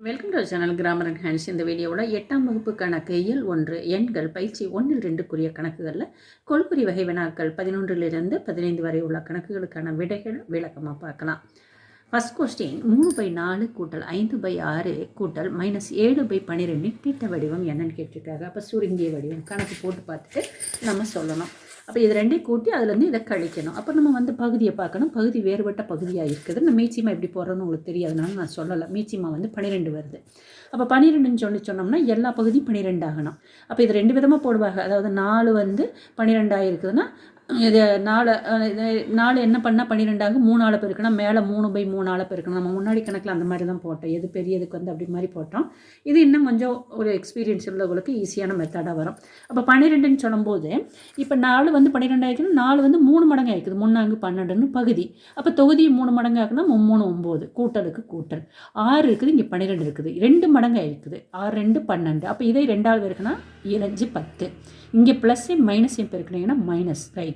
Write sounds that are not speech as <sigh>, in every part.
Welcome to channel grammar and hands இந்த வீடியோவோட எட்டாம் வகுப்பு கணக்கு இயல் ஒன்று எண்கள் பயிற்சி ஒன்றில் ரெண்டுக்குரிய கணக்குகளில் கொள்குறி வகை வினாக்கள் பதினொன்றிலிருந்து பதினைந்து வரை உள்ள கணக்குகளுக்கான விடைகள் விளக்கமாக பார்க்கலாம். ஃபஸ்ட் கொஸ்டின் மூணு பை நாலு கூட்டல் ஐந்து பை ஆறு கூட்டல் மைனஸ் ஏழு பை பன்னிரெண்டின் திட்ட வடிவம் என்னன்னு கேட்டிருக்காங்க. அப்போ சுருங்கிய வடிவம் கணக்கு போட்டு பார்த்துட்டு நம்ம சொல்லணும். அப்போ இது ரெண்டையும் கூட்டி அதுலேருந்து இதை கழிக்கணும். அப்போ நம்ம வந்து பகுதியை பார்க்கணும். பகுதி வேறுபட்ட பகுதியாக இருக்குது இந்த மீச்சிமா எப்படி போடுறோன்னு உங்களுக்கு தெரியாதனால நான் சொல்லலை. மீச்சிமா வந்து பன்னிரெண்டு வருது. அப்போ பன்னிரெண்டுன்னு சொல்லி சொன்னோம்னா எல்லா பகுதியும் பன்னிரெண்டு ஆகணும் அப்போ இது ரெண்டு விதமாக போடுவாங்க. அதாவது நாலு வந்து பன்னிரெண்டாக இருக்குதுன்னா இது நாலு இது நாலு என்ன பண்ணால் பன்னிரெண்டாகும் மூணு ஆளை பெருக்கணும் மேலே மூணு பை மூணு ஆளை பெருக்கணும். நம்ம முன்னாடி கணக்கில் அந்த மாதிரி தான் போட்டோம். எது பெரியதுக்கு வந்து அப்படி மாதிரி போட்டோம். இது இன்னும் கொஞ்சம் ஒரு எக்ஸ்பீரியன்ஸ் உள்ளவங்களுக்கு ஈஸியான மெத்தடாக வரும். அப்போ பன்னிரெண்டுன்னு சொல்லும்போது இப்போ நாலு வந்து பன்னிரெண்டு நாலு வந்து மூணு மடங்கு ஆயிக்குது. முன்னாங்கு பன்னெண்டுன்னு பகுதி. அப்போ தொகுதி மூணு மடங்கு ஆக்குனா மூணு ஒம்பது. கூட்டலுக்கு கூட்டல். ஆறு இருக்குது இங்கே பன்னிரெண்டு இருக்குது. ரெண்டு மடங்கு ஆயிருக்குது ஆறு ரெண்டு பன்னெண்டு. அப்போ இதே ரெண்டாவது இருக்குன்னா ஏழஞ்சு பத்து. இங்கே ப்ளஸ்ஸையும் மைனஸையும் பெருக்கினீங்கன்னா மைனஸ் ரைட்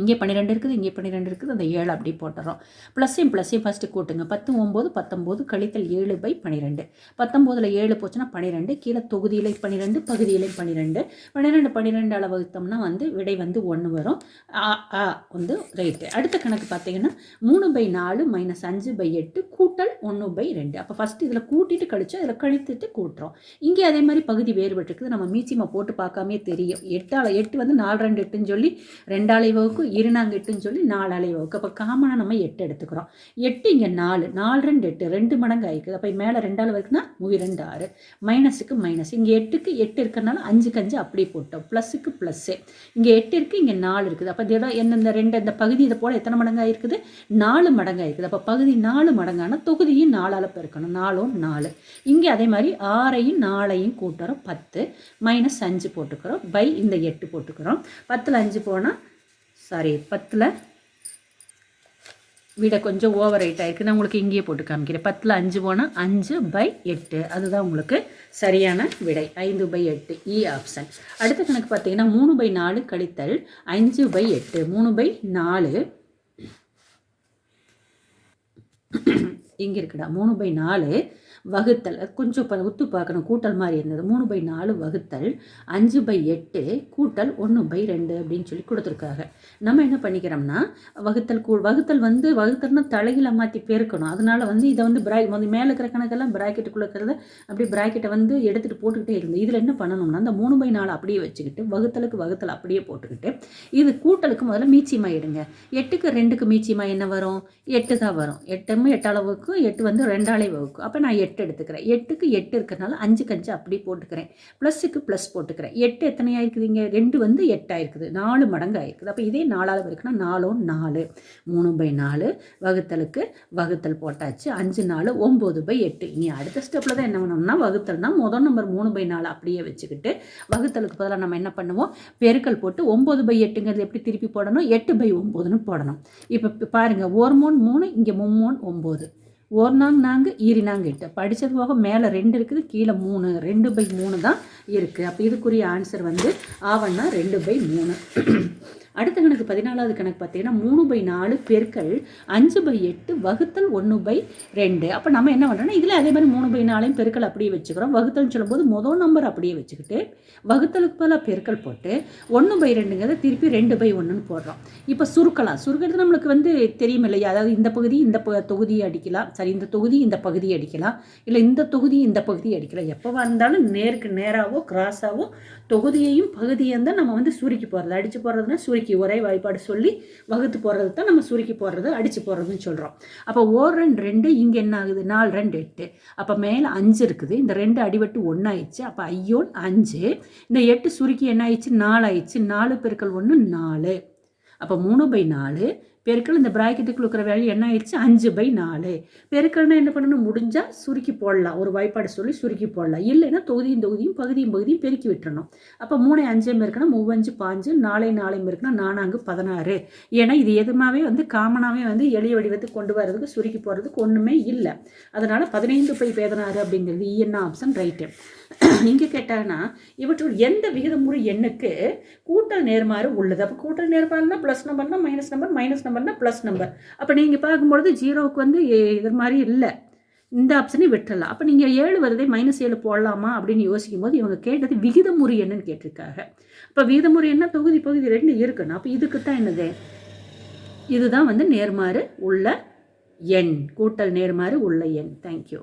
இங்கே பன்னிரெண்டு இருக்குது இங்கே பன்னிரெண்டு இருக்குது அந்த ஏழு அப்படி போட்டுறோம். ப்ளஸ்ஸையும் ப்ளஸ்ஸையும் ஃபஸ்ட்டு கூட்டுங்க. பத்து ஒம்பது பத்தொம்போது கழித்தல் ஏழு பை பன்னிரெண்டு. பத்தொம்போதில் ஏழு போச்சுன்னா பன்னிரெண்டு கீழே தொகுதியில் பன்னிரெண்டு பகுதியில் பன்னிரெண்டு. பன்னிரெண்டு பன்னிரெண்டு அளவு வகுத்தோம்னா வந்து விடை வந்து ஒன்று வரும். ஆ ஆ வந்து ரைட்டு அடுத்த கணக்கு பார்த்தீங்கன்னா மூணு பை நாலு மைனஸ் அஞ்சு பை எட்டு கூட்டல் ஒன்று பை ரெண்டு. அப்போ ஃபஸ்ட்டு இதில் கூட்டிட்டு கழிச்சோம் இதில் கழித்துட்டு கூட்டுறோம். இங்கே அதே மாதிரி பகுதி வேறுபட்டு இருக்குது நம்ம மீச்சிமா போட்டு பார்க்காமே தெரியும். எட்டால் எட்டு வந்து நாலு ரெண்டு எட்டுன்னு சொல்லி ரெண்டாளை வகுக்கும். இருநாங்க எட்டுன்னு சொல்லி நாலு அலை வகுக்கும் அப்போ காமனாக நம்ம எட்டு எடுத்துக்கிறோம். எட்டு இங்கே நாலு நாலு ரெண்டு எட்டு ரெண்டு மடங்கு ஆயிக்குது அப்போ மேலே ரெண்டாள் வரைக்கும்னா மூவி ரெண்டு ஆறு. மைனஸுக்கு மைனஸ். இங்கே எட்டுக்கு எட்டு இருக்கிறனால அஞ்சுக்கு அஞ்சு அப்படியே போட்டோம். ப்ளஸுக்கு ப்ளஸ்ஸு. இங்கே எட்டு இருக்குது இங்கே நாலு இருக்குது. அப்போ இதெல்லாம் எந்தெந்த ரெண்டு இந்த பகுதி இதை போல் எத்தனை மடங்கு ஆயிருக்குது? நாலு மடங்கு ஆயிருக்குது. அப்போ பகுதி நாலு மடங்கான தொகுதியும் நாலால் பெருக்கணும். நாலும் நாலு. இங்கே அதே மாதிரி ஆறையும் நாலையும் கூட்டுறோம். பத்து. மைனஸ் அஞ்சு போட்டுக்கிறோம். பை இந்த எட்டு போட்டுக்கிறோம். பத்தில் அஞ்சு போனால் சாரி பத்தில் விட கொஞ்சம் ஓவர் ஹைட் ஆகிருக்கு நான் உங்களுக்கு இங்கேயே போட்டு காமிக்கிறேன். பத்தில் அஞ்சு போனால் அஞ்சு பை எட்டு. அதுதான் உங்களுக்கு சரியான விடை. ஐந்து பை எட்டு e இ ஆப்ஷன் அடுத்த கணக்கு பார்த்தீங்கன்னா மூணு பை நாலு கழித்தல் அஞ்சு பை எட்டு. மூணு பை நாலு. இங்கே இருக்குடா. மூணு பை நாலு. வகுத்தல். அது கொஞ்சம் இப்போ உத்து பார்க்கணும். கூட்டல் மாதிரி இருந்தது மூணு பை நாலு வகுத்தல். அஞ்சு பை எட்டு கூட்டல் ஒன்று பை ரெண்டு அப்படின்னு சொல்லி கொடுத்துருக்காங்க. நம்ம என்ன பண்ணிக்கிறோம்னா வகுத்தல் கூ வகுத்தல் வந்து வகுத்தல்னா தலையில் மாற்றி பெருக்கணும். அதனால வந்து இதை வந்து பிராய் வந்து மேலே இருக்கிற கணக்கெல்லாம் பிராக்கெட்டுக்குள்ளே இருக்கிறத அப்படியே பிராக்கெட்டை வந்து எடுத்துகிட்டு போட்டுக்கிட்டே இருந்தது இதில் என்ன பண்ணணும்னா அந்த மூணு பை நாலு அப்படியே வச்சுக்கிட்டு வகுத்தலுக்கு வகுத்தல் அப்படியே போட்டுக்கிட்டு இது கூட்டலுக்கு முதல்ல மீச்சிமா எடுங்க. எட்டுக்கு ரெண்டுக்கு மீச்சிமா என்ன வரும்? எட்டு தான் வரும். எட்டும் எட்டு அளவுக்கு எட்டு வந்து ரெண்டாளை வகுக்கும். அப்போ நான் எட்டு எட்டு எடுத்துக்கிறேன். எட்டுக்கு எட்டு இருக்கிறனால அஞ்சு கஞ்சு அப்படி போட்டுக்கிறேன். ப்ளஸ்ஸுக்கு ப்ளஸ் போட்டுக்கிறேன். எட்டு எத்தனை ஆயிருக்குதுங்க? ரெண்டு வந்து எட்டு ஆயிருக்குது. நாலு மடங்கு ஆயிருக்குது. அப்போ இதே நாலாவது இருக்குன்னா நாலும் நாலு. மூணு பை நாலு வகுத்தலுக்கு வகுத்தல் போட்டாச்சு. அஞ்சு நாலு ஒம்பது பை எட்டு. இனி அடுத்த ஸ்டெப்பில் தான் என்ன பண்ணணும்னா வகுத்தல்னா முதல் நம்பர் மூணு பை நாலு அப்படியே வச்சுக்கிட்டு வகுத்தலுக்கு பதிலாக நம்ம என்ன பண்ணுவோம்? பெருக்கல் போட்டு ஒம்பது பை எட்டுங்கிறது எப்படி திருப்பி போடணும்? எட்டு பை ஒம்போதுன்னு போடணும். இப்போ பாருங்கள் ஒரு மூணு மூணு இங்கே மும்மூணு ஒம்பது. ஒரு நாங் நான்கு ஈரினாங்க எட்டு. படித்தது போக மேலே ரெண்டு இருக்குது கீழே மூணு. ரெண்டு பை மூணு தான் இருக்குது அப்போ இதுக்குரிய ஆன்சர் வந்து ஆவன்னா ரெண்டு பை மூணு. அடுத்த கணக்கு பதினாலாவது கணக்கு பார்த்தீங்கன்னா மூணு பை நாலு பெருக்கள் அஞ்சு பை எட்டு வகுத்தல் ஒன்று பை ரெண்டு. அப்போ நம்ம என்ன பண்ணுறோம்னா இதில் அதே மாதிரி மூணு பை நாலையும் பெருக்கள் அப்படியே வச்சுக்கிறோம். வகுத்தல்னு சொல்லும்போது மொதல் நம்பர் அப்படியே வச்சுக்கிட்டு வகுத்தலுக்கு பல பெருக்கள் போட்டு ஒன்று பை ரெண்டுங்கிறத திருப்பி ரெண்டு பை ஒன்றுன்னு போடுறோம். இப்போ சுருக்கலாம். சுருக்கிறது நம்மளுக்கு வந்து தெரியும் இல்லையா? அதாவது இந்த பகுதி இந்த ப- தொகுதியை அடிக்கலாம். சரி இந்த தொகுதி இந்த பகுதியை அடிக்கலாம். இல்லை இந்த தொகுதி இந்த பகுதியை அடிக்கலாம். எப்போ வந்தாலும் நேருக்கு நேராகவோ கிராஸாகவோ தொகுதியையும் பகுதியும் தான் நம்ம வந்து சுருக்கி போடுறது. அடித்து போடுறதுனா சுருக்கி ஒரே வாய்ப்பாடு சொல்லி வகுத்து போடுறது தான் நம்ம சுருக்கி போடுறது அடித்து போடுறதுன்னு சொல்கிறோம் அப்போ ஓர் ரெண்டு ரெண்டு இங்கே என்ன ஆகுது? நாலு ரெண்டு எட்டு. அப்போ மேலே அஞ்சு இருக்குது. இந்த ரெண்டு அடிவட்டு ஒன்றாயிடுச்சு அப்போ ஐயோன் அஞ்சு. இந்த எட்டு சுருக்கி என்ன ஆயிடுச்சு? நாலு ஆயிடுச்சு நாலு பெருக்கள் ஒன்று நாலு. அப்போ மூணு பை நாலு. பெருக்கல் இந்த ப்ராக்கெட்டுக்குள்ள இருக்கிற வேல்யூ என்ன ஆயிடுச்சு? அஞ்சு பை நாலு. பெருக்கல்னா என்ன பண்ணணும்? முடிஞ்சால் சுருக்கி போடலாம். ஒரு வாய்ப்பாடு சொல்லி சுருக்கி போடலாம். இல்லைன்னா தொகுதியும் தொகுதியும் பகுதியும் பகுதியும் பெருக்கி விட்டுறணும். அப்போ மூணு அஞ்சையும் இருக்குன்னா மூவஞ்சு பாஞ்சு நாளை நாளையும் இருக்குன்னா நானாங்கு பதினாறு. ஏன்னா இது எதுமாவே வந்து காமனாகவே வந்து எளிய வடிவத்துக்கு கொண்டு வர்றதுக்கு சுருக்கி போடுறதுக்கு ஒன்றுமே இல்லை. அதனால் பதினைந்து பை பதினாறு அப்படிங்கிறது இஎன்ஆ ஆப்ஷன் ரைட்டு <clears throat> இங்கே கேட்டாங்கன்னா இவற்றுள் எந்த விகிதமுறை எண்ணுக்கு கூட்டல் நேர்மாறு உள்ளது? அப்போ கூட்டல் நேர்மாறுனா ப்ளஸ் நம்பர்னா மைனஸ் நம்பர் மைனஸ் நம்பர்னா ப்ளஸ் நம்பர் அப்போ நீங்கள் பார்க்கும்பொழுது ஜீரோவுக்கு வந்து இது மாதிரி இல்லை. இந்த ஆப்ஷனை விட்டுறலாம். அப்போ நீங்கள் ஏழு வருதே மைனஸ் ஏழு போடலாமா அப்படின்னு யோசிக்கும் போது இவங்க கேட்டது விகிதமுறை என்னன்னு கேட்டிருக்காங்க. இப்போ விகிதமுறை என்ன தொகுதி பகுதி ரெண்டு இருக்கணும். அப்போ இதுக்கு தான் என்னது? இதுதான் வந்து நேர்மாறு உள்ள எண். கூட்டல் நேர்மாறு உள்ள எண். தேங்க்யூ